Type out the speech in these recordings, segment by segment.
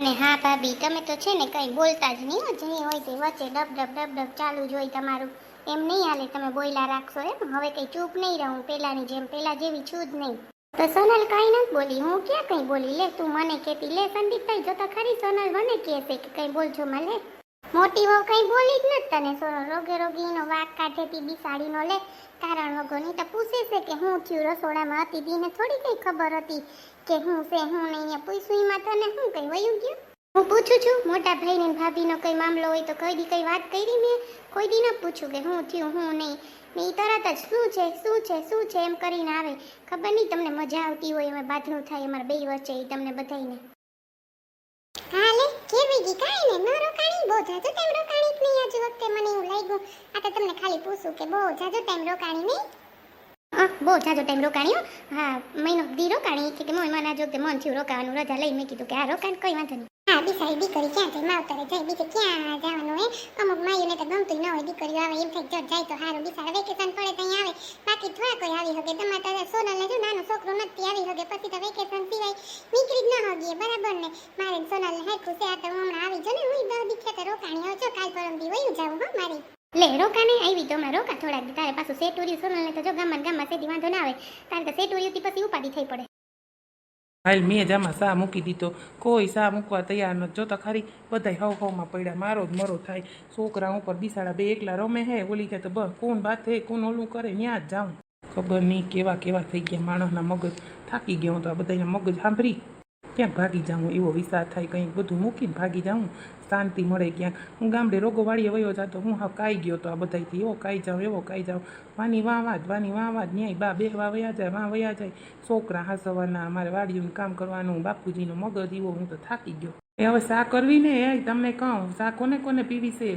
અને હા ભાભી, તમે તો છે ને કંઈ બોલતા જ નહીં હો, જે હોય તે વચ્ચે ડબ ડબ ડબ ડબ ચાલુ જ હોય તમારું. એમ નહીં હાલે તમે બોયલા રાખશો એમ. હવે કંઈ ચૂપ નહીં રહું, પેલાની જેમ પેલા જેવી છું જ નહીં. તો સોનલ કાંઈ નથી બોલી, હું ક્યાં કંઈ બોલી? લે તું મને કહેતી, લે સંદીપભાઈ જો તો ખરી સોનલ મને કહે કે કંઈ બોલજો માં લે મોટી વહુ કંઈ બોલી જ નથી તને. સોરો રોગે રોગીનો વાક કાઢેતી બિસાડીનો લે. કારણ વગરની તો પૂછે છે કે હું થયું રસોડામાં હતી દીને થોડી કઈ ખબર હતી કે હું છે, હું નહીં. પૂછ્યું એમાં તને શું કઈ વયું ગયું? હું પૂછું છું. મોટા ભાઈને ભાભીનો કઈ મામલો હોય તો કઈ દી કઈ વાત કરી મેં. કોઈ દી ન પૂછું કે હું થયું હું નહીં. ને ઈ તરત જ શું છે શું છે શું છે એમ કરીને આવે. ખબર નહીં તમને મજા આવતી હોય, એમાં બાથરૂમ થાય, અમારા બે વચ્ચે એ તમને બધાઈને કાઈ ને રોકાણી બહુ જાજો તેમ રોકાણી નહીં. આજ વખતે મને એવું લાગ્યું. આ તો તમને ખાલી પૂછું કે બહુ જાજો ટાઈમ રોકાણી નહીં? બહુ જાજો ટાઈમ રોકાણ્યો હા. મહિનો દી રોકાણી. કે મોય મને આ જોકે મન થયું રોકાવાનું રજા લઈ મેં કીધું કે આ રોકાણ કોઈ વાંધો નહીં. હા બિસારી દીકરી ક્યાં જાય? માવતરે જાય, બીજે ક્યાં જવાનું હોય અમુક માયુને તો ગમતું ન હોય, દીકરીઓ આવે એમ થાય જો જાય તો સારું બિસારા વેકેશન પડે તો અહીંયા આવે. બાકી થોડા કોઈ આવી શકે. તમારે તો સોનલને જો નાનો છોકરો નથી, આવી શકે. પછી તો વેકેશન સિવાય નીકળી જ ન હોગીએ બરાબર ને? ને સોનલને આ તો હમણાં આવી. જો ને હું દસ દીખ્યા તો રોકાણી આવજો કાલ પરમ દી વયું જાવું હો મારી. લે રોકાને આવી તો મારો રોકા થોડાક દી. તારે પાછું સોનલ ને તો જો ગામમાં ગામમાં સેટી વાંધો ના આવે. તારે તો સેટુર્યુંથી પછી ઉપાધિ થઈ પડે. હાલ મેં જ આમાં સા મૂકી દીધો. કોઈ સા મૂકવા તૈયાર નથી. જોતા ખરી બધાય હવ હવમાં પડ્યા. મારો જ મરો થાય. છોકરા ઉપર બિસાડા બે એકલા રમે હે. ઓલી કે તો બસ કોણ વાત હે કોણ ઓલું કરે ત્યાં જ જાઉં. ખબર નહીં કેવા કેવા થઈ ગયા માણસના મગજ. થાકી ગયો તો આ બધાના મગજ. સાંભળી. ક્યાંક ભાગી જાઉં એવો વિચાર થાય કંઈક બધું મૂકીને ભાગી જાઉં, શાંતિ મળે ક્યાંક. હું ગામડે રોગો વાળીએ વયો જાતો, હું હા કાઈ ગયો તો આ બધાથી એવો કાઈ જાઉં, એવો કાઈ જાઉં. વાની વાહ વાત વાની વાહ વાત ન્યાય બા બે વા વયા જાય વાહ વયા જાય. છોકરા હાસવાના અમારે વાડીનું કામ કરવાનું, બાપુજીનો મગજ એવો, હું તો થાકી ગયો. એ હવે શા કરવી ને? એ તમને કહું, શા કોને કોને પીવી છે?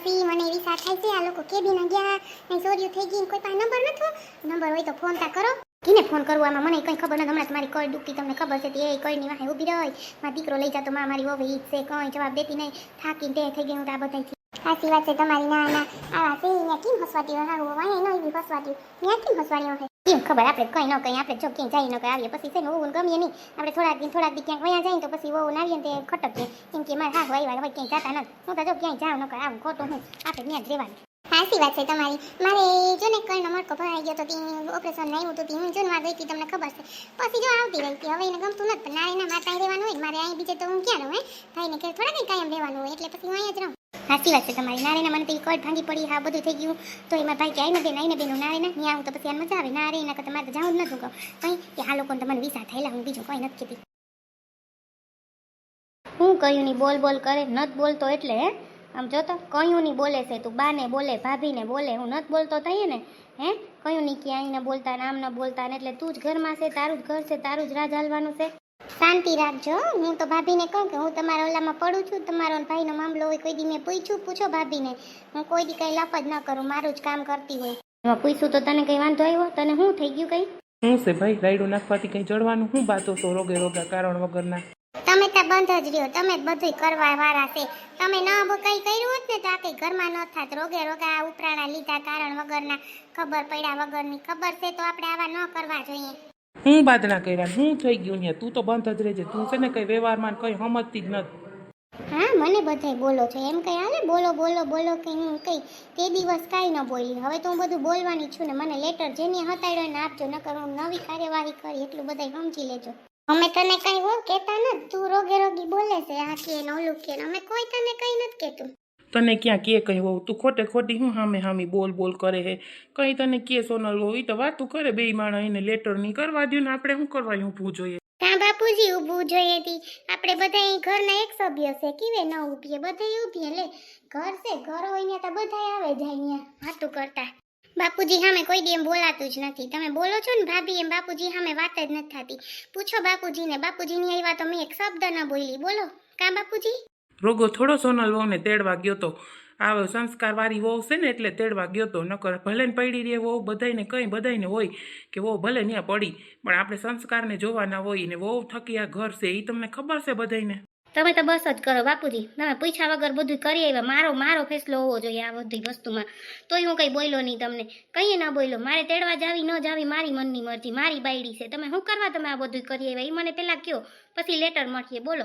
મને એવી થાય છે. આ લોકો કેબીમાં ગયા ને થઈ ગઈ કોઈ પાસે નંબર નથો નંબર હોય તો ફોન તા કરો. કીને ફોન કરવો આમાં મને કંઈ ખબર નથી. હમણાં તમારી કોઈ ડૂબકી તમને ખબર છે તે એ કળની વાહે ઊભી રહી. મારો દીકરો લઈ જતો માં મારી વહુ ઈ જ છે કંઈ જવાબ દેતી નહીં. થાકીને તે થઈ ગઈ હું તો આ બધાથી સાચી વાત છે તમારી ના ના. આવા છે ને કેમ હસવાતી હોય? હારું વાંહે નો એવી હસવાતી ત્યાં કેમ હસવાની હોય? કેમ ખબર આપણે કંઈ ન કંઈ આપણે જો ક્યાંય જઈ ન કંઈ આવીએ પછી છે ને ઓવું ગમીએ નહીં. આપણે થોડાક દિન થોડાક દી ક્યાંક વયા જઈએ તો પછી ઓવું આવીએ ને તે ખટકીએ. કેમ કે મારે હા હોય ક્યાંય જતા નથી. હું તો જો ક્યાંય જાઉં ન કર આવું ખોટું હું. આપણે ત્યાં જ રહેવાનું. સાચી વાત છે તમારી. મારે જો ને કઈનો મટકો ભરાઈ ગયો તો તી ઓપરેશન આવ્યું તો તી હું જો માં ગઈ હતી, તમને ખબર છે. પછી જો આવતી રહી હવે એને ગમતું નથી પણ નારીના માતા રહેવાનું હોય મારે અહીં બીજે તો હું ક્યાં રહું, હે? ભાઈને કે થોડા કંઈ કાયમ રહેવાનું હોય, એટલે પછી હું અહીંયા જ રહું. સાચી વાત છે તમારી. નારીના મને તો કળ ભાંગી પડી, હા, બધું થઈ ગયું. તો એમાં ભાઈ કે આઈને બેન આઈને બેન નારે નારીના, ત્યાં આવું તો પછી મજા આવે. નારે એના કરતા મારે જાઉં જ નતું કહું. કંઈ કે આ લોકોને તમને મને વિસા થયેલા, હું બીજું કંઈ નથી કીધી હું કહ્યું નહીં, બોલ બોલ કરે, નથી બોલતો એટલે, હે? આમ જો તો કયું નહીં બોલે છે તું બાને બોલે ભાભીને બોલે હું નથી બોલતો થઈએ ને? હે? કયું નહીં ક્યાંય ન બોલતા ને આમ ન બોલતા ને એટલે તું જ ઘરમાં છે તારું જ ઘર છે તારું જ રાજ હાલવાનું છે. શાંતિ રાખજો હું. તો ભાભીને કહું કે હું તમારા ઓલામાં પડું છું તમારો ભાઈનો મામલો હોય કોઈ દી મેં પૂછ્યું પૂછો ભાભીને. હું કોઈ દી કઈ લફ જ ન કરું મારું જ કામ કરતી હોય. એમાં પૂછ્યું તો તને કઈ વાંધો આવ્યો? તને શું થઈ ગયું કઈ? શું છે ભાઈ રાયડું નાખવાથી કંઈ જડવાનું? શું બાતો છો રોગે રોગા કારણ વગરના? તમે તો બંધ જ રહ્યો. તમે જ બધુંય કરવા વાળા છે. તમે ન કઈ કર્યું હોત ને તો આ કઈ ઘરમાં ન થાત. રોગે રોગા આ ઉપરાણા લીધા કારણ વગરના ખબર પડ્યા વગરની ખબર છે તો આપણે આવા ન કરવા જોઈએ. હું બાદણા કર્યા હું થઈ ગયું ને તું તો બંધ જ રહેજે. તું છે ને કઈ વ્યવહારમાં કઈ સમજતી જ નથી. હા મને બધાય બોલો છો. એમ કઈ હાલે? બોલો બોલો બોલો કે હું કઈ તે દિવસ કાંઈ ન બોલી. હવે તો હું બધું બોલવાની છું ને. મને લેટર જેની હતાડ્યો ને આપજો. નકર હું નવી કાર્યવાહી કરી એટલું બધાય સમજી લેજો. અમે તને કઈ હો કેતા નથી તું રોગે રોગી બોલે છે આ કે ને ઓલું કે અમે કોઈ તને કઈ નથી કેતું તને ક્યાં કે કઈ હોવ તું ખોટે ખોટી હું હામે હામી બોલ બોલ કરે હે? કઈ તને કે સોનલ હોવ તો વાતું કરે બે માણસ એને લેટર નહીં કરવા દ્યો ને આપણે શું કરવા ઊભું જોઈએ? કા બાપુજી ઊભું જોઈએ તી. આપણે બધા અહીં ઘરના એક સભ્ય છે કીવે ન ઊભીએ બધા ઊભીએ લે. ઘર છે ઘર હોય ને તો બધા આવે જાય અહીંયા વાતું કરતા. બાપુજી સામે કોઈ દી એમ બોલાતું જ નથી. તમે બોલો છો ને ભાભી, એમ બાપુજી સામે વાત જ નથી થતી. પૂછો બાપુજીને, બાપુજીની આવ્યા તો મેં એક શબ્દ ન બોલી. બોલો, કા બાપુજી? રોગો થોડો સોનલ વહુને તેડવા ગયો તો. આ સંસ્કારવાળી વહુ છે ને એટલે તેડવા ગયો તો. નકર ભલે ને પડી રહે વહુ બધાને કંઈ, બધાયને હોય કે વહુ ભલે ત્યાં પડી. પણ આપણે સંસ્કારને જોવાના હોય ને વહુ થકી આ ઘર છે એ તમને ખબર છે બધાયને? તમે તો બસ જ કરો, બાપુજી. તમે પૂછ્યા વગર બધું કરી આવ્યા. મારો મારો ફેસલો હોવો જોઈએ આ બધી વસ્તુમાં. તોય હું કંઈ બોલ્યો નહીં તમને. કંઈ ના બોલ્યો. મારે તેડવા જાવી, ન જાવી, મારી મનની મરજી, મારી બાયડી છે. તમે શું કરવા તમે આ બધું કરી આવ્યા? એ મને પહેલાં કયો. પછી લેટર મળીએ. બોલો.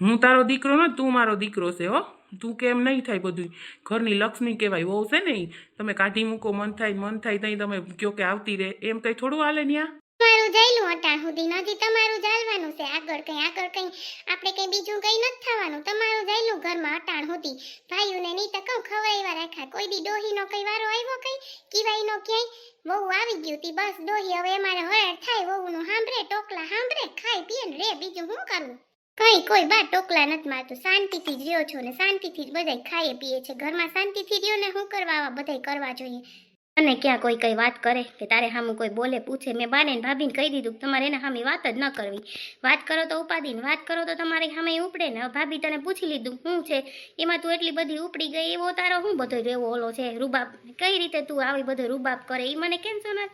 હું તારો દીકરો ને તું મારો દીકરો છે, હો. તું કેમ નહીં થાય બધું ઘરની લક્ષ્મી કહેવાય, વહુ છે ને તમે કાઢી મૂકો, મન થાય મન થાય, તઈ તમે કયો કે આવતી રહે. એમ કંઈ થોડું હાલે ન્યા? તમારું જઈલું અટાણ સુધી નથી, તમારું ચાલવાનું છે. આગળ કઈ આગળ કઈ, આપણે કઈ બીજું કઈ નથી થવાનું. તમારું જઈલું ઘરમાં અટાણ સુધી. ભાઈઓને નહીં તો કહું ખવડાવ્યા રાખ્યા. કોઈ દી ડોહીનો કઈ વારો આવ્યો કઈ? કિવાઈનો ક્યાંય? વહુ આવી ગયું તી, બસ ડોહી હવે અમારે હરાડ થાય, વહુનું સાંભળે ટોકલા સાંભળે, ખાય, પીએ ને રે, બીજું શું કરવું કઈ, કોઈ બા ટોકલા નથી મારતું. શાંતિથી જ રહ્યો છો ને શાંતિથી જ બધાય ખાઈએ, પીએ છે. ઘરમાં શાંતિથી રહ્યો ને શું કરવા બધાય કરવા જોઈએ. અને ક્યાં કોઈ કઈ વાત કરે કે તારે સામું કોઈ બોલે, પૂછે, મેં બાને ભાભીને કહી દીધું તમારે એના સામે વાત જ ન કરવી. વાત કરો તો ઉપાદીને વાત કરો તો તમારી સામે ઉપડે ને. ભાભી તને પૂછી લીધું શું છે? એમાં તું એટલી બધી ઉપડી ગઈ, એવો તારો શું બધો એવો ઓલો છે? રૂબાબ, કઈ રીતે તું આવી બધો રૂબાબ કરે? એ મને કેમ સુના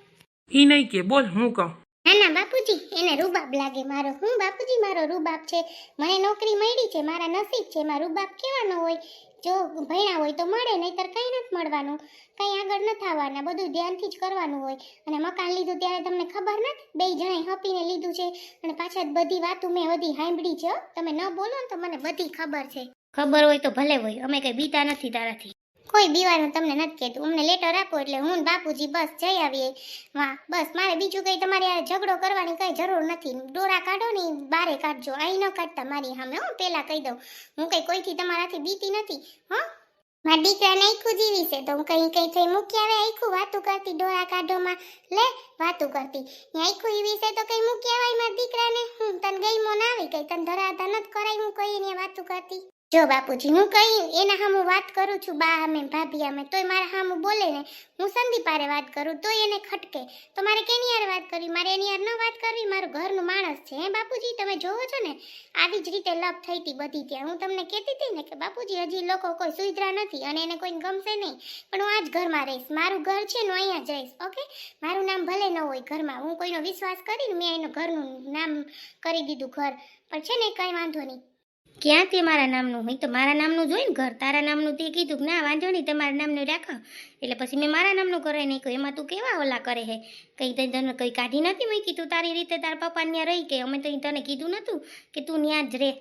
એ નહીં કે, બોલ હું કહું? ના ના, બાપુજી, એને રૂબાબ લાગે મારો. હું બાપુજી, મારો રૂબાબ છે. મને નોકરી મળી છે, મારા નસીબ છે. એમાં રૂબાબ કેવાનો હોય? જો ભણ્યા હોય તો મળે, નહીતર કંઈ નથી મળવાનું. કંઈ આગળ ન થવાના બધું ધ્યાનથી જ કરવાનું હોય. અને મકાન લીધું ત્યારે તમને ખબર નથી? બે જણે હપીને લીધું છે. અને પાછા બધી વાતો મેં બધી સાંભળી છે તમે ન બોલો ને તો મને બધી ખબર છે. ખબર હોય તો ભલે હોય. અમે કંઈ બીતા નથી તારાથી. કોઈ બીવાનું તમને નથી કહેતું. અમને લેટર આપો એટલે હું ને બાપુજી બસ જઈ આવીએ. વાહ, બસ, મારે બીજું કંઈ તમારે આ ઝઘડો કરવાની કંઈ જરૂર નથી. ડોરા કાઢો ને બારે કાઢજો. અહીં ન કાઢતા મારી સામે, હું પહેલાં કહી દઉં. હું કંઈ કોઈથી તમારાથી બીતી નથી, હો. મારા દીકરાને આખું જીવી છે તો હું કંઈ કંઈ થઈ મૂકી આવે, આખું વાતું કરતી ડોરા કાઢોમાં લે, વાતું કરતી. આખું એવી છે તો કંઈ મૂકી આવે મારા દીકરાને? હું તને ગઈ ના આવી કંઈ? તને ધરાધા નથી કરાય હું કંઈ એને વાતું કરતી. જો બાપુજી, હું કઈ એના સામું વાત કરું છું, બા અમે ભાભી અમે તોય મારા સામું બોલે ને, હું સંદીપ હારે વાત કરું, તોય એને ખટકે. તો મારે કેની યાર વાત કરવી? મારે એની યાર ન વાત કરવી? મારું ઘરનું માણસ છે, હે બાપુજી? તમે જોવો છો ને, આવી જ રીતે લપ થઈ હતી બધી ત્યાં. હું તમને કહેતી હતી ને કે બાપુજી, હજી લોકો કોઈ સુવિધા નથી અને એને કોઈ ગમશે નહીં. પણ હું આ જ ઘરમાં રહીશ. મારું ઘર છે ને અહીંયા જ રહીશ, ઓકે? મારું નામ ભલે ન હોય ઘરમાં, હું કોઈનો વિશ્વાસ કરીને મેં એનું ઘરનું નામ કરી દીધું ઘર. પણ છે ને, કંઈ વાંધો નહીં. ક્યાં તે મારા નામનું હોય? તો મારા નામનું જોઈ ને ઘર? તારા નામનું તે કીધું કે, ના, વાંધો નહીં, તમારા નામનું રાખો. એટલે પછી મેં મારા નામનું કરાય નહીં કહ્યું એમાં તું કેવા ઓલા કરે હે? કંઈ તઈ તને કંઈ કાઢી નથી મૂકી? તું તારી રીતે તારા પપ્પા ત્યાં રહી કે અમે તો તને કીધું નતું કે તું ત્યાં જ રહે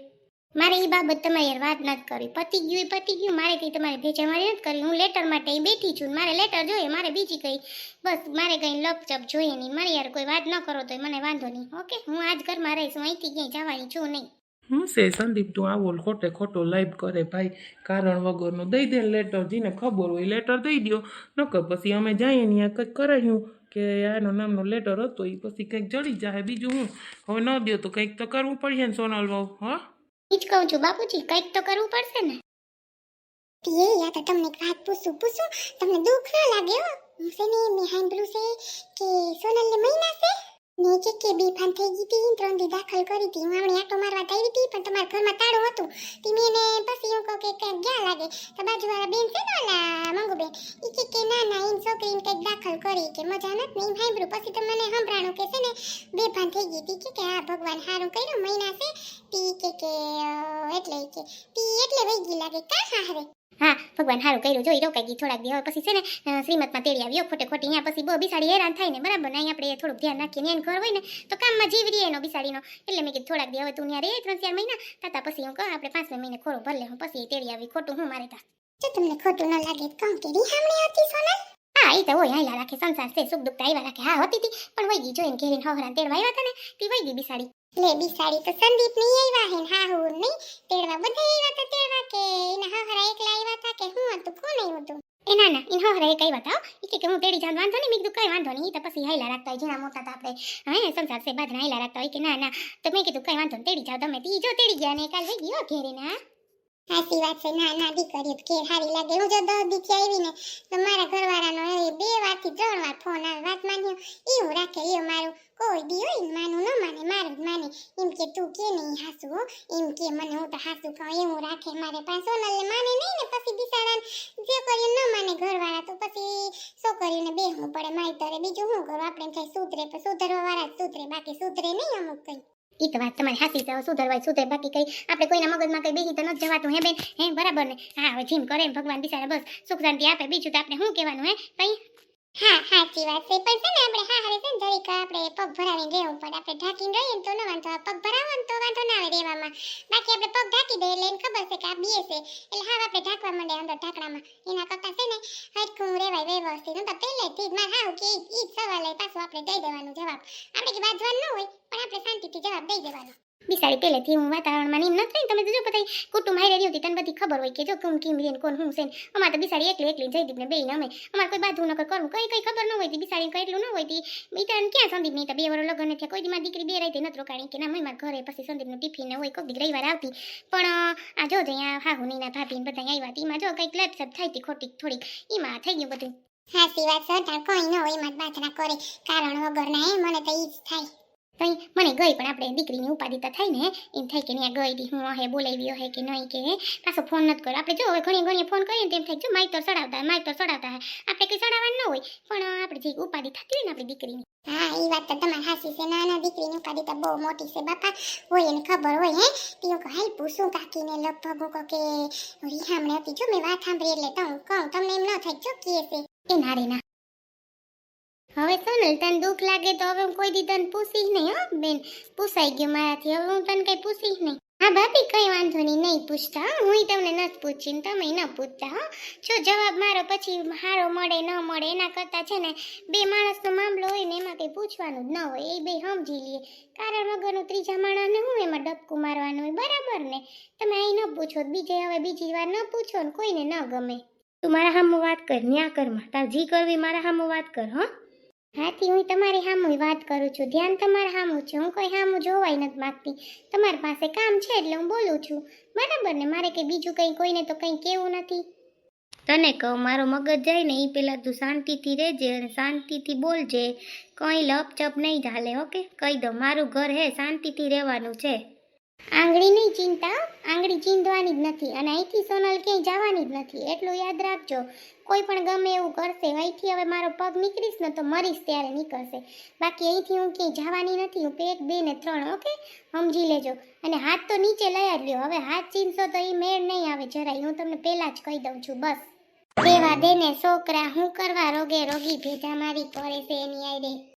મારે એ બાબત તમારી યાર વાત નથી કરી પતી ગયું પતી ગયું. મારે કંઈ તમારે ભેજા મારે નથી કરી હું લેટર માટે બેઠી છું મારે લેટર જોઈએ, મારે બીજી કંઈ. બસ, મારે કંઈ લપચપ જોઈએ નહીં. મારી યાર કોઈ વાત ન કરો તો મને વાંધો નહીં. ઓકે? હું આજ ઘરમાં રહીશ. હું અહીંથી ક્યાંય જવાની છું નહીં. હું સંદીપ તું આવો, ખોટે ખોટો લાઈવ કરે ભાઈ. કારણ વગરનું દઈ દે લેટર જેને ખબર હોય લેટર દઈ દો નકર પછી અમે જઈએ ને કંઈક કરાયું કે આનો નામનો લેટર હતો એ પછી કંઈક જડી જાય બીજું હું? હવે ન દો તો કંઈક તો કરવું પડશે ને સોનલ બહુ હા? એ જ કહું છું બાપુજી, કંઈક તો કરવું પડશે ને. પીએ, યા તો તમને એક વાત પૂછું પૂછું? તમને દુઃખ ના લાગે હો? હું છે મેં સાંભળ્યું છે કે સોનલને મહિના છે? ને કે બેફાન થઈ ગઈ હતી, ત્રણ દી દાખલ કરી હતી. હું હમણાં આટો મારવા ગઈ હતી, પણ તમારા ઘરમાં તાળું હતું. તી મેં એને પછી હું કહું કે ક્યાંક ગયા લાગે. તો બાજુવાળા બેન છે ને ઓલા મંગુબેન એ કે કે ના ના એમ છોકરીને કંઈક દાખલ કરી કે મજા નથી ને એમ સાંભળ્યું. પછી તો મને સંભળાણું કે છે ને, બેભાન થઈ ગઈ હતી કે કે હા ભગવાન સારું કર્યું, મહિના છે તી કે કે એટલે કે પી એટલે વહી ગઈ લાગે. કા હારે હા ભગવાન સારું કર્યું. જોઈ રોકાઈ ગઈ થોડાક દી હવે પછી છે ને શ્રીમતમાં તેડી આવ્યો. ખોટે ખોટી અહીંયા પછી બહુ બિસાડી હેરાન થાય ને. બરાબર? ને અહીંયા આપણે થોડુંક ધ્યાન રાખીએ એને ઘર હોય ને તો કામમાં જીવ રહીએ એનો બિસાડીનો. એટલે મેં કીધું થોડાક દી હવે તું ત્યાં રહે ત્રણ ચાર મહિના તાતા પછી હું કહું આપણે પાંચમે મહિને ખોરો ભલે હું પછી તેડી આવી ખોટું હું મારે તા. જો તમને ખોટું ન લાગે કામ કહું કે રીહામણી હતી સોનલ? હા એ તો હોય હાઈલા રાખે સંસાર છે સુખ દુઃખ આવ્યા રાખે. હા હતી તી પણ વહી ગઈ જોઈને ઘેરીને હવરા તેડવા આવ્યા હતા ને તે વહી ગઈ બિસાડી. લે સાડી તો સંદીપની આવ્યા હે હા હું નહીં તેડવા બધા આવ્યા હતા તેડવા કે એના હવરા એકલા આવ્યા હતા કે હું હતું કોણ આવ્યું હતું એ ના ના ઇન હવરા એક આવ્યા હતા ઈ કે હું તેડી જાન વાંધો નહીં, મેં કીધું કઈ વાંધો નહીં તો પછી હાઈલા રાખતા હોય જેના મોટા હતા આપણે, હે, સંસાર છે બાદના હાઈલા રાખતા હોય કે ના ના. તો મેં કીધું કઈ વાંધો નહીં, તેડી જાઓ, તમે તી જો તેડી ગયા ને, કાલ વહી ગયો ઘેરે ઘેરીને હા સાચી વાત છે, ના ના દીકરીઓ તો હારી લાગે. હું જો દસ આવી ને તો મારા ઘરવાળાનો એ બે વારથી ત્રણ વાર ફોન આવે, વાત માન્યો. એવું રાખે એ મારું કોઈ દી હોય, માનું ન માને, મારું જ માને. એમ કે તું કે નહીં હાસુ હો, એમ કે મને હું તો હાસુ કહું એવું રાખે, મારે પાસે સોનલને માને નહીં ને પછી બિચારાને જે કર્યું ન માને ઘરવાળા, તો પછી છોકરીઓને બેહવું પડે, મારી તરે બીજું શું કરું? આપણે થાય સુધરે પણ સુધરવા વાળા સુધરે, બાકી સુધરે નહીં અમુક કઈ. ઈ તો વાત તમારી હાસી છે. સુધરવાય સુધરે બાકી કઈ આપણે કોઈના મગજમાં કઈ બેસી તો નથી જવાતું, હે બેન? હે, બરાબર ને? હા, હવે જીમ કરે ભગવાન બિચારા બસ સુખ શાંતિ આપે. બીજું તો આપણે શું કહેવાનું, હે? કઈ હા, સાચી વાત છે. પણ છે ને, આપણે હા હવે છે ને, જરીક આપણે પગ ભરાવીને રહેવું પડે. આપણે ઢાંકીને રહીએ તો ન વાંધો. પગ ભરાવો તો વાંધો ના આવે રહેવામાં. બાકી આપણે પગ ઢાંકી દઈએ એટલે એને ખબર છે કે આ બીએ છે. એટલે હા આપણે ઢાંકવા માંડે અંદર ઢાંકણામાં. એના કરતાં છે ને, હરખું રહેવાય વ્યવસ્થિત હું પહેલેથી જ મારે હા કે ઈ સવાલ હોય પાછું આપણે દઈ દેવાનો જવાબ. આપણે કે બાંધવાનું ન હોય, પણ આપણે શાંતિથી જવાબ દઈ દેવાનો. બિસાડી પહેલેથી હું વાતાવરણમાં નીમ નથી તમે તો જો કુટુંબ હારે રહ્યું હતી, તને બધી ખબર હોય કે જો કોણ કેમ રહે કોણ હું છે અમારે તો બિસાડી એકલી એકલી જયદીપ ને બેયને અમે અમારે કોઈ બાધું નકર કરવું, કઈ કઈ ખબર ન હોય તી બિસાડી કઈ એટલું ન હોય તી બીતા ક્યાં સંદીપ નહીં બે વર લગ્ન થયા, કોઈ દીમાં દીકરી બે રહી નથી રોકાણી કે ના મારા ઘરે પછી સંદીપનું ટિફિન ને હોય કોઈક દી રવિવાર આવતી. પણ આ જો અહીંયા હાહુ નીના ભાભી બધા આવ્યા હતી, એમાં જો કંઈક લપસપ થઈ હતી ખોટી થોડીક, એમાં થઈ ગયું બધું. હા વાત સર કોઈ ન હોય એમાં બાથરા કરે કારણ વગર ના હે, મને તો ઈ જ થાય. કઈ મને ગઈ પણ આપણે દીકરીની ઉપાધિ તો થાય ને એમ થાય કે ત્યાં ગઈ દી હું હે બોલાવી હે કે નહીં કે પાછો ફોન નથી કર્યો આપણે જો હવે ઘણી ઘણી ફોન કરીએ ને તેમ થાય જો તો સડાવતા માય તો સડાવતા હે. આપણે કંઈ સડાવવાનું ન હોય પણ આપણે જે ઉપાધિ થતી હોય ને આપણી દીકરીની. હા એ વાત તો તમારી હાસી છે. નાના દીકરીની ઉપાધિ તો બહુ મોટી છે બાપા. હોય એને ખબર હોય હે. તીઓ કહે હાલ પૂછું કાકીને લગભગ કહો કે રિહામણે હતી. જો મેં વાત સાંભળી એટલે તો હું કહું તમને એમ ન થાય જો કે છે. એ ના રે ના. હવે સોનલ તને દુઃખ લાગે તો હવે હું કોઈ દી તને પૂછીશ નહીં, હો, બેન. પૂછાઈ ગયું મારાથી. હવે હું તને કઈ પૂછીશ નહીં. હા, ભાભી, કઈ વાંધો નહીં નહીં પૂછતા, હો. તમને નથી પૂછી તમે ન પૂછતા, હો. જો જવાબ મારો પછી હારો મળે, ન મળે, એના કરતાં છે ને, બે માણસનો મામલો હોય ને, એમાં કંઈ પૂછવાનું જ ન હોય, એ બે સમજી લઈએ કારણ વગરનું ત્રીજા માણસને હું એમાં ડબકું મારવાનું હોય, બરાબર ને? તમે અહીં ન પૂછો, બીજે હવે બીજી વાર ન પૂછો ને, કોઈને ન ગમે. તું મારા હામું વાત કર, ન્યા કરમાં તાર જી કરવી, મારા હામું વાત કર, હો. હાથી હું તમારી સામું વાત કરું છું. ધ્યાન તમારા સામું છે. હું કોઈ સામું જોવાય નથી માગતી. તમારી પાસે કામ છે એટલે હું બોલું છું. બરાબર ને? મારે કે બીજું કંઈ કોઈને તો કંઈ કેવું નથી. તને કહું, મારો મગજ જાય ને એ પહેલાં તું શાંતિથી રહેજે અને શાંતિથી બોલજે. કંઈ લપચપ નહીં ચાલે, ઓકે? કહી દો મારું ઘર હે, શાંતિથી રહેવાનું છે. આંગળી નહીં ચિંતા આંગળી ચીંધવાની જ નથી અને અહીંથી સોનલ ક્યાંય જવાની જ નથી. એટલું યાદ રાખજો, કોઈ પણ ગમે એવું કરશે, અહીંથી હવે મારો પગ નીકળીશ ને તો મરીશ ત્યારે નીકળશે. બાકી અહીંથી હું ક્યાંય જવાની નથી, હું એક બે ને ત્રણ, ઓકે? સમજી લેજો. અને હાથ તો નીચે લઈ જ લ્યો. હવે હાથ ચીંધશો તો એ મેળ નહીં આવે જરાય. હું તમને પહેલાં જ કહી દઉં છું, બસ. દેવા દે ને, છોકરા, હું કરવા રોગે રોગી ભેજા મારી કરે છે એની આઈડે